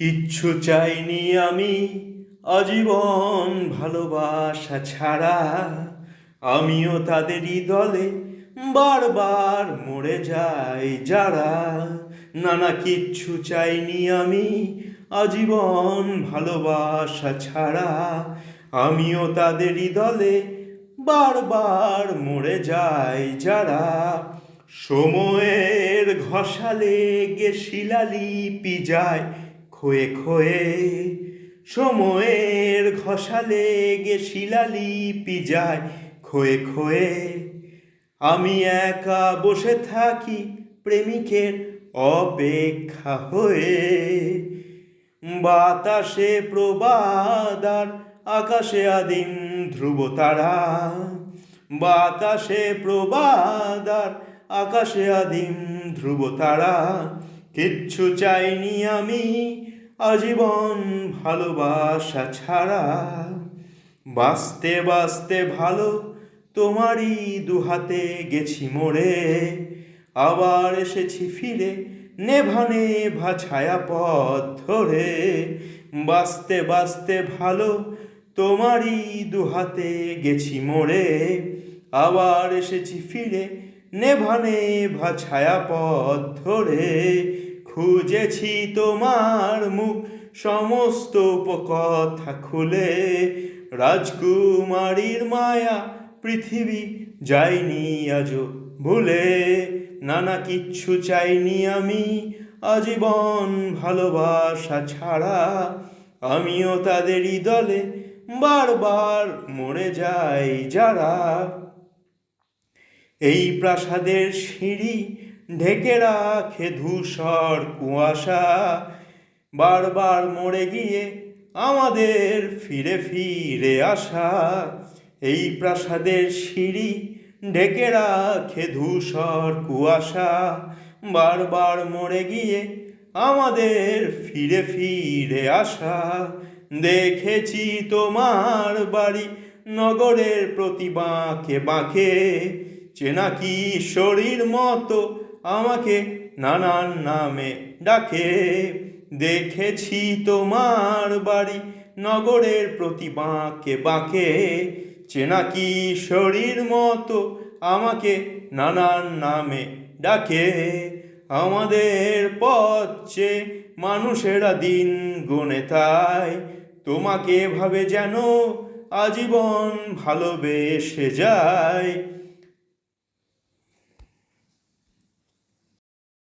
কিচ্ছু চাইনি আমি, আজীবন ভালোবাসা ছাড়া। আমিও তাদেরই দলে বারবার মরে যাই যারা। নানা কিচ্ছু চাইনি আমি, আজীবন ভালোবাসা ছাড়া। আমিও তাদেরই দলে বারবার মরে যাই যারা। সময়ের ঘষালে গে শিলালিপি যায় ক্ষয়ে ক্ষয়ে সময়ের ঘষালে গে শিলালিপি যায়। ক্ষয়ে ক্ষয়ে আমি একা বসে থাকি প্রেমিকের অপেক্ষা হয়ে। বাতাসে প্রবাদার আকাশে আদিম ধ্রুব তারা। বাতাসে প্রবাদার আকাশে আদিম ধ্রুব তারা। কিচ্ছু চাইনি আমি আজীবন ভালোবাসা ছাড়া বাঁচতে বাঁচতে ভালো তোমারই দুহাতে গেছি মোড়ে। আবার এসেছি ফিরে, নেভানে নেভা ছায়া পথ ধরে। বাঁচতে বাঁচতে ভালো তোমারই দুহাতে গেছি মোড়ে। আবার এসেছি ফিরে, নেভানে নেভা ছায়া পথ ধরে। খুঁজেছি তোমার মুখ, সমস্ত উপকথা খুলে। রাজকুমারীর মায়া পৃথিবী যায়নি আজও ভুলে। নানা কিচ্ছু চাইনি আমি, আজীবন ভালোবাসা ছাড়া। আমিও তাদেরই দলে বারবার মরে যাই যারা। এই প্রাসাদের সিঁড়ি ঢেকে রাখে ধূসর কুয়াশা। বারবার মরে গিয়ে আমাদের ফিরে ফিরে আসা। এই প্রাসাদের সিঁড়ি ঢেকে রাখে ধূসর কুয়াশা। বারবার মরে গিয়ে আমাদের ফিরে ফিরে আসা। দেখেছি তোমার বাড়ি নগরের প্রতি বাঁকে বাঁকে। চেনা কি শরীর মতো আমাকে নানান নামে ডাকে? দেখেছি তোমার বাড়ি নগরের প্রতি বাঁকে বাঁকে। চেনা কি শরীর মতো আমাকে নানান নামে ডাকে? আমাদের পথে মানুষেরা দিন গুনে তাই, তোমাকে ভাবে যেন আজীবন ভালোবেসে যায়।